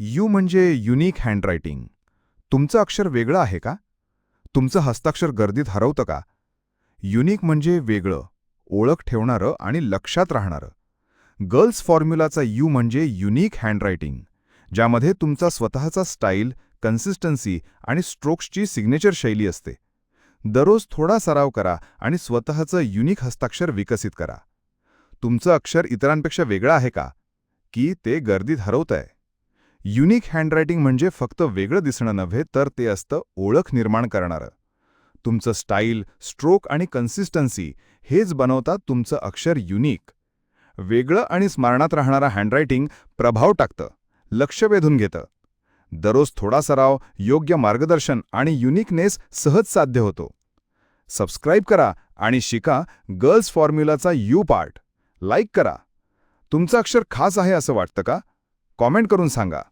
You म्हणजे unique handwriting. तुमचं अक्षर वेगळं आहे का? तुमचं हस्ताक्षर गर्दीत हरवतं का? युनिक म्हणजे वेगळं ओळख ठेवणारं आणि लक्षात राहणारं. गर्ल्स फॉर्म्युलाचा यू म्हणजे युनिक हँडरायटिंग ज्यामध्ये तुमचा स्वतःचा स्टाईल कन्सिस्टन्सी आणि स्ट्रोक्सची सिग्नेचर शैली असते. दररोज थोडा सराव करा आणि स्वतःचं युनिक हस्ताक्षर विकसित करा. तुमचं अक्षर इतरांपेक्षा वेगळं आहे का? की ते गर्दीत हरवतंय. युनिक हँडरायटिंग म्हणजे फक्त वेगळं दिसणं नव्हे तर ते असतं ओळख निर्माण करणारं. तुमचं स्टाईल स्ट्रोक आणि कन्सिस्टन्सी हेच बनवतात तुमचं अक्षर युनिक. वेगळं आणि स्मरणात राहणारं हँडरायटिंग प्रभाव टाकतं लक्ष वेधून घेतं. दररोज थोडा सराव योग्य मार्गदर्शन आणि युनिकनेस सहज साध्य होतो. सबस्क्राईब करा आणि शिका गर्ल्स फॉर्म्युलाचा यू पार्ट. लाईक करा. तुमचं अक्षर खास आहे असं वाटतं का? कॉमेंट करून सांगा.